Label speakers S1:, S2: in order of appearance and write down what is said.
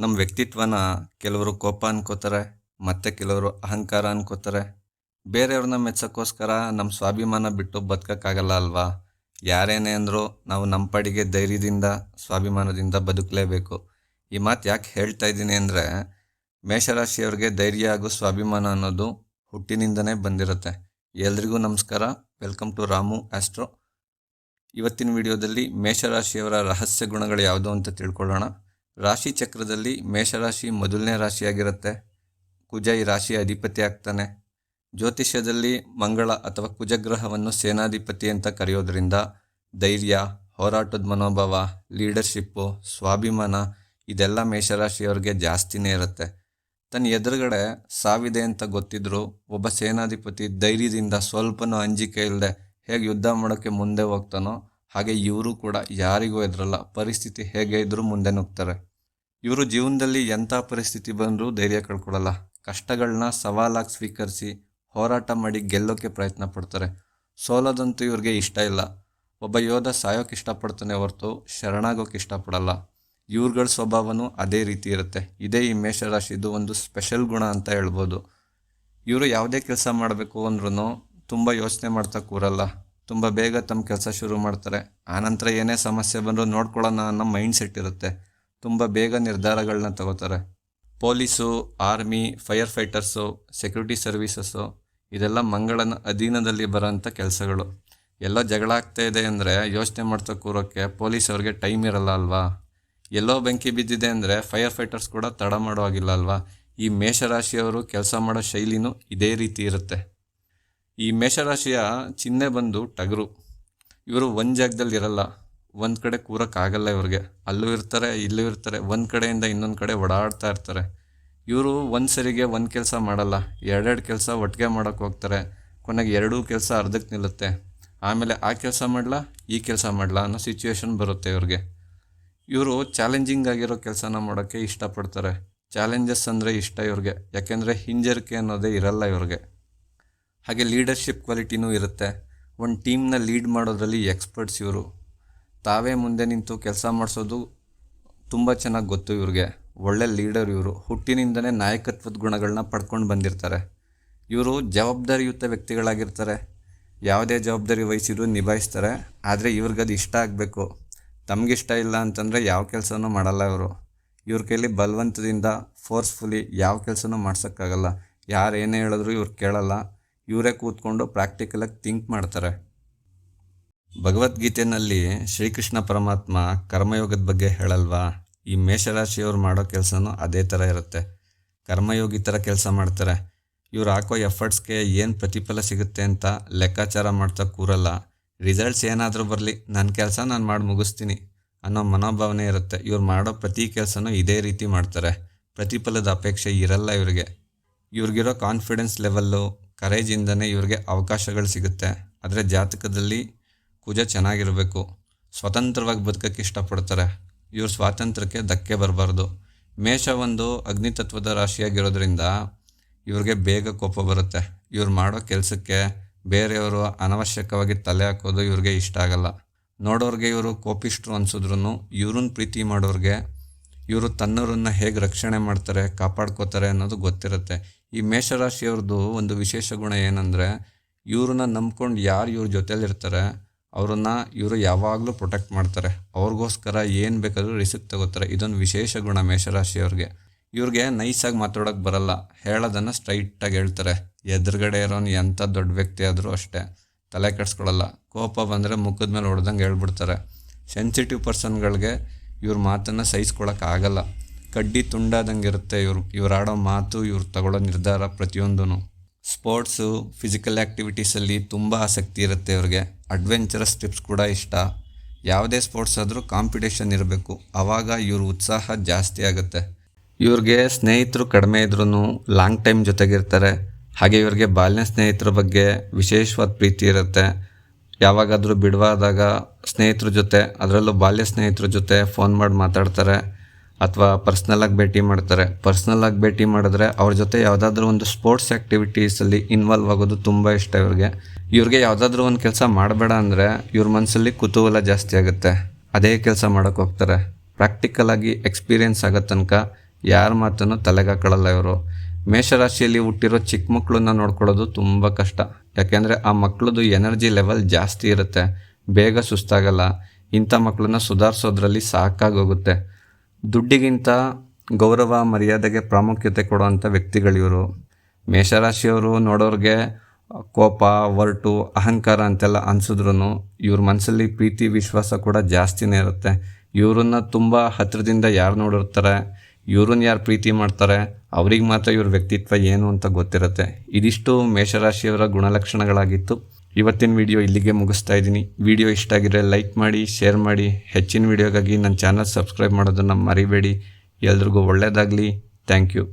S1: ನಮ್ಮ ವ್ಯಕ್ತಿತ್ವನ ಕೆಲವರು ಕೋಪ ಅನ್ಕೋತಾರೆ, ಮತ್ತು ಕೆಲವರು ಅಹಂಕಾರ ಅನ್ಕೋತಾರೆ. ಬೇರೆಯವ್ರನ್ನ ಮೆಚ್ಚೋಕ್ಕೋಸ್ಕರ ನಮ್ಮ ಸ್ವಾಭಿಮಾನ ಬಿಟ್ಟು ಬದುಕೋಕ್ಕಾಗಲ್ಲ ಅಲ್ವಾ? ಯಾರೇನೇ ಅಂದರೂ ನಾವು ನಮ್ಮ ಪಾಡಿಗೆ ಧೈರ್ಯದಿಂದ, ಸ್ವಾಭಿಮಾನದಿಂದ ಬದುಕಲೇಬೇಕು. ಈ ಮಾತು ಯಾಕೆ ಹೇಳ್ತಾ ಇದ್ದೀನಿ ಅಂದರೆ, ಮೇಷರಾಶಿಯವ್ರಿಗೆ ಧೈರ್ಯ ಹಾಗೂ ಸ್ವಾಭಿಮಾನ ಅನ್ನೋದು ಹುಟ್ಟಿನಿಂದನೇ ಬಂದಿರುತ್ತೆ. ಎಲ್ರಿಗೂ ನಮಸ್ಕಾರ. Welcome to Ramu Astro. ಇವತ್ತಿನ ವಿಡಿಯೋದಲ್ಲಿ ಮೇಷರಾಶಿಯವರ ರಹಸ್ಯ ಗುಣಗಳು ಯಾವುದು ಅಂತ ತಿಳ್ಕೊಳ್ಳೋಣ. ರಾಶಿ ಚಕ್ರದಲ್ಲಿ ಮೇಷರಾಶಿ ಮೊದಲನೇ ರಾಶಿಯಾಗಿರುತ್ತೆ. ಕುಜ ಈ ರಾಶಿಯ ಅಧಿಪತಿ ಆಗ್ತಾನೆ. ಜ್ಯೋತಿಷ್ಯದಲ್ಲಿ ಮಂಗಳ ಅಥವಾ ಕುಜಗ್ರಹವನ್ನು ಸೇನಾಧಿಪತಿ ಅಂತ ಕರೆಯೋದ್ರಿಂದ ಧೈರ್ಯ, ಹೋರಾಟದ ಮನೋಭಾವ, ಲೀಡರ್ಶಿಪ್ಪು, ಸ್ವಾಭಿಮಾನ ಇದೆಲ್ಲ ಮೇಷರಾಶಿಯವ್ರಿಗೆ ಜಾಸ್ತಿನೇ ಇರುತ್ತೆ. ತನ್ನ ಎದುರುಗಡೆ ಸಾವಿದೆ ಅಂತ ಗೊತ್ತಿದ್ರು ಒಬ್ಬ ಸೇನಾಧಿಪತಿ ಧೈರ್ಯದಿಂದ ಸ್ವಲ್ಪನೂ ಅಂಜಿಕೆ ಇಲ್ಲದೆ ಹೇಗೆ ಯುದ್ಧ ಮಾಡೋಕ್ಕೆ ಮುಂದೆ ಹೋಗ್ತಾನೋ ಹಾಗೆ ಇವರು ಕೂಡ ಯಾರಿಗೂ ಎದುರಲ್ಲ, ಪರಿಸ್ಥಿತಿ ಹೇಗೆ ಇದ್ರೂ ಮುಂದೆ ನುಗ್ತಾರೆ. ಇವರು ಜೀವನದಲ್ಲಿ ಎಂಥ ಪರಿಸ್ಥಿತಿ ಬಂದರೂ ಧೈರ್ಯ ಕಳ್ಕೊಳ್ಳಲ್ಲ ಕಷ್ಟಗಳನ್ನ ಸವಾಲಾಗಿ ಸ್ವೀಕರಿಸಿ ಹೋರಾಟ ಮಾಡಿ ಗೆಲ್ಲೋಕ್ಕೆ ಪ್ರಯತ್ನ ಪಡ್ತಾರೆ. ಸೋಲೋದಂತೂ ಇವ್ರಿಗೆ ಇಷ್ಟ ಇಲ್ಲ. ಒಬ್ಬ ಯೋಧ ಸಾಯೋಕೆ ಇಷ್ಟಪಡ್ತಾನೆ ಹೊರತು ಶರಣಾಗೋಕೆ ಇಷ್ಟಪಡಲ್ಲ. ಇವ್ರುಗಳ ಸ್ವಭಾವನೂ ಅದೇ ರೀತಿ ಇರುತ್ತೆ. ಇದೇ ಈ ಮೇಷರಾಶಿದು ಒಂದು ಸ್ಪೆಷಲ್ ಗುಣ ಅಂತ ಹೇಳ್ಬೋದು. ಇವರು ಯಾವುದೇ ಕೆಲಸ ಮಾಡಬೇಕು ಅಂದ್ರೂ ತುಂಬ ಯೋಚನೆ ಮಾಡ್ತಾ ಕೂರಲ್ಲ. ತುಂಬ ಬೇಗ ತಮ್ಮ ಕೆಲಸ ಶುರು ಮಾಡ್ತಾರೆ. ಆನಂತರ ಏನೇ ಸಮಸ್ಯೆ ಬಂದರೂ ನೋಡ್ಕೊಳ್ಳೋಣ ಅನ್ನೋ ಮೈಂಡ್ ಸೆಟ್ ಇರುತ್ತೆ. ತುಂಬ ಬೇಗ ನಿರ್ಧಾರಗಳನ್ನ ತಗೋತಾರೆ. Police, army, fire fighters, security services, ಇದೆಲ್ಲ ಮಂಗಳನ ಅಧೀನದಲ್ಲಿ ಬರೋಂಥ ಕೆಲಸಗಳು. ಎಲ್ಲ ಜಗಳ ಆಗ್ತಾ ಇದೆ ಅಂದರೆ ಯೋಚನೆ ಮಾಡ್ತಾ ಕೂರೋಕ್ಕೆ ಪೊಲೀಸವ್ರಿಗೆ ಟೈಮ್ ಇರಲ್ಲ ಅಲ್ವಾ? ಎಲ್ಲೋ ಬೆಂಕಿ ಬಿದ್ದಿದೆ ಅಂದರೆ ಫೈರ್ ಫೈಟರ್ಸ್ ಕೂಡ ತಡ ಮಾಡೋ ಹಾಗಿಲ್ಲ ಅಲ್ವಾ? ಈ ಮೇಷರಾಶಿಯವರು ಕೆಲಸ ಮಾಡೋ ಶೈಲಿನೂ ಇದೇ ರೀತಿ ಇರುತ್ತೆ. ಈ ಮೇಷರಾಶಿಯ ಚಿಹ್ನೆ ಬಂದು ಟಗರು. ಇವರು ಒಂದು ಜಾಗದಲ್ಲಿ ಇರಲ್ಲ. ಒಂದು ಕಡೆ ಕೂರೋಕ್ಕಾಗಲ್ಲ ಇವ್ರಿಗೆ. ಅಲ್ಲೂ ಇರ್ತಾರೆ, ಇಲ್ಲೂ ಇರ್ತಾರೆ, ಒಂದು ಕಡೆಯಿಂದ ಇನ್ನೊಂದು ಕಡೆ ಓಡಾಡ್ತಾ ಇರ್ತಾರೆ. ಇವರು ಒಂದು ಸರಿಗೆ ಒಂದು ಕೆಲಸ ಮಾಡಲ್ಲ, ಎರಡೆರಡು ಕೆಲಸ ಒಟ್ಟಿಗೆ ಮಾಡೋಕ್ಕೆ ಹೋಗ್ತಾರೆ. ಕೊನೆಗೆ ಎರಡೂ ಕೆಲಸ ಅರ್ಧಕ್ಕೆ ನಿಲ್ಲುತ್ತೆ. ಆಮೇಲೆ ಆ ಕೆಲಸ ಮಾಡಲಾ, ಈ ಕೆಲಸ ಮಾಡಲಾ ಅನ್ನೋ ಸಿಚುವೇಶನ್ ಬರುತ್ತೆ ಇವ್ರಿಗೆ. ಇವರು ಚಾಲೆಂಜಿಂಗ್ ಆಗಿರೋ ಕೆಲಸನ ಮಾಡೋಕ್ಕೆ ಇಷ್ಟಪಡ್ತಾರೆ. ಚಾಲೆಂಜಸ್ ಅಂದರೆ ಇಷ್ಟ ಇವ್ರಿಗೆ. ಯಾಕೆಂದರೆ ಹಿಂಜರಿಕೆ ಅನ್ನೋದೇ ಇರಲ್ಲ ಇವ್ರಿಗೆ. ಹಾಗೆ ಲೀಡರ್ಶಿಪ್ ಕ್ವಾಲಿಟಿನೂ ಇರುತ್ತೆ. ಒಂದು ಟೀಮ್ನ ಲೀಡ್ ಮಾಡೋದ್ರಲ್ಲಿ ಎಕ್ಸ್ಪರ್ಟ್ಸ್ ಇವರು. ತಾವೇ ಮುಂದೆ ನಿಂತು ಕೆಲಸ ಮಾಡಿಸೋದು ತುಂಬ ಚೆನ್ನಾಗಿ ಗೊತ್ತು ಇವ್ರಿಗೆ. ಒಳ್ಳೆ ಲೀಡರ್ ಇವರು. ಹುಟ್ಟಿನಿಂದನೇ ನಾಯಕತ್ವದ ಗುಣಗಳನ್ನ ಪಡ್ಕೊಂಡು ಬಂದಿರ್ತಾರೆ. ಇವರು ಜವಾಬ್ದಾರಿಯುತ ವ್ಯಕ್ತಿಗಳಾಗಿರ್ತಾರೆ. ಯಾವುದೇ ಜವಾಬ್ದಾರಿ ವಹಿಸಿದ್ರು ನಿಭಾಯಿಸ್ತಾರೆ. ಆದರೆ ಇವ್ರಿಗದು ಇಷ್ಟ ಆಗಬೇಕು. ತಮಗಿಷ್ಟ ಇಲ್ಲ ಅಂತಂದರೆ ಯಾವ ಕೆಲಸನೂ ಮಾಡಲ್ಲ ಇವರು. ಇವ್ರ ಕೈಲಿ ಬಲವಂತದಿಂದ ಫೋರ್ಸ್ಫುಲಿ ಯಾವ ಕೆಲಸನೂ ಮಾಡ್ಸೋಕ್ಕಾಗಲ್ಲ. ಯಾರು ಏನೇ ಹೇಳಿದ್ರು ಇವ್ರು ಕೇಳಲ್ಲ. ಇವರೇ ಕೂತ್ಕೊಂಡು ಪ್ರಾಕ್ಟಿಕಲಾಗಿ ಥಿಂಕ್ ಮಾಡ್ತಾರೆ. ಭಗವದ್ಗೀತೆಯಲ್ಲಿ ಶ್ರೀಕೃಷ್ಣ ಪರಮಾತ್ಮ ಕರ್ಮಯೋಗದ ಬಗ್ಗೆ ಹೇಳಲ್ವಾ? ಈ ಮೇಷರಾಶಿಯವ್ರು ಮಾಡೋ ಕೆಲಸನೂ ಅದೇ ಥರ ಇರುತ್ತೆ. ಕರ್ಮಯೋಗಿ ಥರ ಕೆಲಸ ಮಾಡ್ತಾರೆ. ಇವ್ರು ಹಾಕೋ ಎಫರ್ಟ್ಸ್ಗೆ ಏನು ಪ್ರತಿಫಲ ಸಿಗುತ್ತೆ ಅಂತ ಲೆಕ್ಕಾಚಾರ ಮಾಡ್ತಾ ಕೂರಲ್ಲ. ರಿಸಲ್ಟ್ಸ್ ಏನಾದರೂ ಬರಲಿ ನನ್ನ ಕೆಲಸ ನಾನು ಮಾಡಿ ಮುಗಿಸ್ತೀನಿ ಅನ್ನೋ ಮನೋಭಾವನೆ ಇರುತ್ತೆ. ಇವ್ರು ಮಾಡೋ ಪ್ರತಿ ಕೆಲಸನೂ ಇದೇ ರೀತಿ ಮಾಡ್ತಾರೆ. ಪ್ರತಿಫಲದ ಅಪೇಕ್ಷೆ ಇರಲ್ಲ ಇವ್ರಿಗೆ. ಇವ್ರಿಗಿರೋ ಕಾನ್ಫಿಡೆನ್ಸ್ ಲೆವೆಲ್ಲು ಕರೇಜಿಂದನೇ ಇವ್ರಿಗೆ ಅವಕಾಶಗಳು ಸಿಗುತ್ತೆ. ಆದರೆ ಜಾತಕದಲ್ಲಿ ಕುಜ ಚೆನ್ನಾಗಿರಬೇಕು. ಸ್ವತಂತ್ರವಾಗಿ ಬದುಕೋಕ್ಕೆ ಇಷ್ಟಪಡ್ತಾರೆ. ಇವ್ರ ಸ್ವಾತಂತ್ರ್ಯಕ್ಕೆ ಧಕ್ಕೆ ಬರಬಾರ್ದು. ಮೇಷ ಒಂದು ಅಗ್ನಿತತ್ವದ ರಾಶಿಯಾಗಿರೋದ್ರಿಂದ ಇವ್ರಿಗೆ ಬೇಗ ಕೋಪ ಬರುತ್ತೆ. ಇವ್ರು ಮಾಡೋ ಕೆಲಸಕ್ಕೆ ಬೇರೆಯವರು ಅನವಶ್ಯಕವಾಗಿ ತಲೆ ಹಾಕೋದು ಇವ್ರಿಗೆ ಇಷ್ಟ ಆಗಲ್ಲ. ನೋಡೋರಿಗೆ ಇವರು ಕೋಪಿಷ್ಟರು ಅನಿಸಿದ್ರು ಇವ್ರನ್ನ ಪ್ರೀತಿ ಮಾಡೋರಿಗೆ ಇವರು ತನ್ನವರನ್ನು ಹೇಗೆ ರಕ್ಷಣೆ ಮಾಡ್ತಾರೆ, ಕಾಪಾಡ್ಕೋತಾರೆ ಅನ್ನೋದು ಗೊತ್ತಿರುತ್ತೆ. ಈ ಮೇಷರಾಶಿಯವ್ರದ್ದು ಒಂದು ವಿಶೇಷ ಗುಣ ಏನಂದರೆ ಇವ್ರನ್ನ ನಂಬ್ಕೊಂಡು ಯಾರು ಇವ್ರ ಜೊತೇಲಿರ್ತಾರೆ ಅವ್ರನ್ನ ಇವರು ಯಾವಾಗಲೂ ಪ್ರೊಟೆಕ್ಟ್ ಮಾಡ್ತಾರೆ. ಅವ್ರಿಗೋಸ್ಕರ ಏನು ಬೇಕಾದರೂ ರಿಸ್ಕ್ ತಗೋತಾರೆ. ಇದೊಂದು ವಿಶೇಷ ಗುಣ ಮೇಷರಾಶಿಯವ್ರಿಗೆ ಇವ್ರಿಗೆ ನೈಸಾಗಿ ಮಾತಾಡೋಕ್ಕೆ ಬರಲ್ಲ. ಹೇಳೋದನ್ನು ಸ್ಟ್ರೈಟಾಗಿ ಹೇಳ್ತಾರೆ. ಎದುರುಗಡೆ ಇರೋನು ಎಂಥ ದೊಡ್ಡ ವ್ಯಕ್ತಿ ಆದರೂ ಅಷ್ಟೇ. ತಲೆ ಕೆಡಿಸ್ಕೊಳ್ಳಲ್ಲ ಕೋಪ ಬಂದರೆ ಮುಖದ ಮೇಲೆ ಹೊಡೆದಂಗೆ ಹೇಳ್ಬಿಡ್ತಾರೆ. ಸೆನ್ಸಿಟಿವ್ ಪರ್ಸನ್ಗಳಿಗೆ ಇವ್ರ ಮಾತನ್ನು ಸಹಿಸ್ಕೊಳಕ್ಕಾಗಲ್ಲ ಕಡ್ಡಿ ತುಂಡಾದಂಗೆ ಇರುತ್ತೆ ಇವ್ರು. ಇವ್ರು ಆಡೋ ಮಾತು, ಇವ್ರು ತಗೊಳ್ಳೋ ನಿರ್ಧಾರ ಪ್ರತಿಯೊಂದೂ ಸ್ಪೋರ್ಟ್ಸು, ಫಿಸಿಕಲ್ ಆ್ಯಕ್ಟಿವಿಟೀಸಲ್ಲಿ ತುಂಬ ಆಸಕ್ತಿ ಇರುತ್ತೆ ಅವ್ರಿಗೆ. ಅಡ್ವೆಂಚರಸ್ ಟ್ರಿಪ್ಸ್ ಕೂಡ ಇಷ್ಟ. ಯಾವುದೇ ಸ್ಪೋರ್ಟ್ಸ್ ಆದರೂ ಕಾಂಪಿಟೇಷನ್ ಇರಬೇಕು. ಆವಾಗ ಇವ್ರ ಉತ್ಸಾಹ ಜಾಸ್ತಿ ಆಗುತ್ತೆ. ಇವ್ರಿಗೆ ಸ್ನೇಹಿತರು ಕಡಿಮೆ ಇದ್ರೂ ಲಾಂಗ್ ಟೈಮ್ ಜೊತೆಗಿರ್ತಾರೆ. ಹಾಗೆ ಇವ್ರಿಗೆ ಬಾಲ್ಯ ಸ್ನೇಹಿತರ ಬಗ್ಗೆ ವಿಶೇಷವಾದ ಪ್ರೀತಿ ಇರುತ್ತೆ. ಯಾವಾಗಾದರೂ ಬಿಡುವಾದಾಗ ಸ್ನೇಹಿತರ ಜೊತೆ, ಅದರಲ್ಲೂ ಬಾಲ್ಯ ಸ್ನೇಹಿತರ ಜೊತೆ ಫೋನ್ ಮಾಡಿ ಮಾತಾಡ್ತಾರೆ. ಅಥವಾ ಪರ್ಸ್ನಲಾಗಿ ಭೇಟಿ ಮಾಡ್ತಾರೆ. ಪರ್ಸ್ನಲಾಗಿ ಭೇಟಿ ಮಾಡಿದ್ರೆ ಅವ್ರ ಜೊತೆ ಯಾವುದಾದ್ರೂ ಒಂದು ಸ್ಪೋರ್ಟ್ಸ್ ಆ್ಯಕ್ಟಿವಿಟೀಸಲ್ಲಿ ಇನ್ವಾಲ್ವ್ ಆಗೋದು ತುಂಬ ಇಷ್ಟ ಇವ್ರಿಗೆ. ಇವ್ರಿಗೆ ಯಾವುದಾದ್ರೂ ಒಂದು ಕೆಲಸ ಮಾಡಬೇಡ ಅಂದರೆ ಇವ್ರ ಮನಸ್ಸಲ್ಲಿ ಕುತೂಹಲ ಜಾಸ್ತಿ ಆಗುತ್ತೆ. ಅದೇ ಕೆಲಸ ಮಾಡೋಕ್ಕೆ ಹೋಗ್ತಾರೆ. ಪ್ರಾಕ್ಟಿಕಲಾಗಿ ಎಕ್ಸ್ಪೀರಿಯೆನ್ಸ್ ಆಗೋ ತನಕ ಯಾರ ಮಾತನ್ನು ತಲೆಗೆ ಇವರು. ಮೇಷರಾಶಿಯಲ್ಲಿ ಹುಟ್ಟಿರೋ ಚಿಕ್ಕ ಮಕ್ಕಳನ್ನ ನೋಡ್ಕೊಳ್ಳೋದು ತುಂಬ ಕಷ್ಟ. ಯಾಕೆಂದರೆ ಆ ಮಕ್ಕಳದು ಎನರ್ಜಿ ಲೆವೆಲ್ ಜಾಸ್ತಿ ಇರುತ್ತೆ. ಬೇಗ ಸುಸ್ತಾಗಲ್ಲ. ಇಂಥ ಮಕ್ಕಳನ್ನ ಸುಧಾರಿಸೋದ್ರಲ್ಲಿ ಸಾಕಾಗೋಗುತ್ತೆ ದುಡ್ಡಿಗಿಂತ ಗೌರವ, ಮರ್ಯಾದೆಗೆ ಪ್ರಾಮುಖ್ಯತೆ ಕೊಡುವಂಥ ವ್ಯಕ್ತಿಗಳಿವರು ಮೇಷರಾಶಿಯವರು ನೋಡೋರಿಗೆ ಕೋಪ, ಒರಟು, ಅಹಂಕಾರ ಅಂತೆಲ್ಲ ಅನಿಸಿದ್ರು ಇವ್ರ ಮನಸ್ಸಲ್ಲಿ ಪ್ರೀತಿ, ವಿಶ್ವಾಸ ಕೂಡ ಜಾಸ್ತಿನೇ ಇರುತ್ತೆ. ಇವ್ರನ್ನ ತುಂಬ ಹತ್ತಿರದಿಂದ ಯಾರು ನೋಡಿರ್ತಾರೆ, ಇವ್ರನ್ನ ಯಾರು ಪ್ರೀತಿ ಮಾಡ್ತಾರೆ, ಅವ್ರಿಗೆ ಮಾತ್ರ ಇವ್ರ ವ್ಯಕ್ತಿತ್ವ ಏನು ಅಂತ ಗೊತ್ತಿರುತ್ತೆ. ಇದಿಷ್ಟು ಮೇಷರಾಶಿಯವರ ಗುಣಲಕ್ಷಣಗಳಾಗಿತ್ತು. ಇವತ್ತಿನ ವಿಡಿಯೋ ಇಲ್ಲಿಗೆ ಮುಗಿಸ್ತಾ ಇದ್ದೀನಿ. ವಿಡಿಯೋ ಇಷ್ಟ ಆಗಿದ್ರೆ ಲೈಕ್ ಮಾಡಿ ಶೇರ್ ಮಾಡಿ. ಹೆಚ್ಚಿನ ವಿಡಿಯೋಗಾಗಿ ನನ್ನ ಚಾನಲ್ ಸಬ್ಸ್ಕ್ರೈಬ್ ಮಾಡೋದನ್ನು ಮರಿಬೇಡಿ. ಎಲ್ರಿಗೂ ಒಳ್ಳೆಯದಾಗಲಿ ಥ್ಯಾಂಕ್ ಯು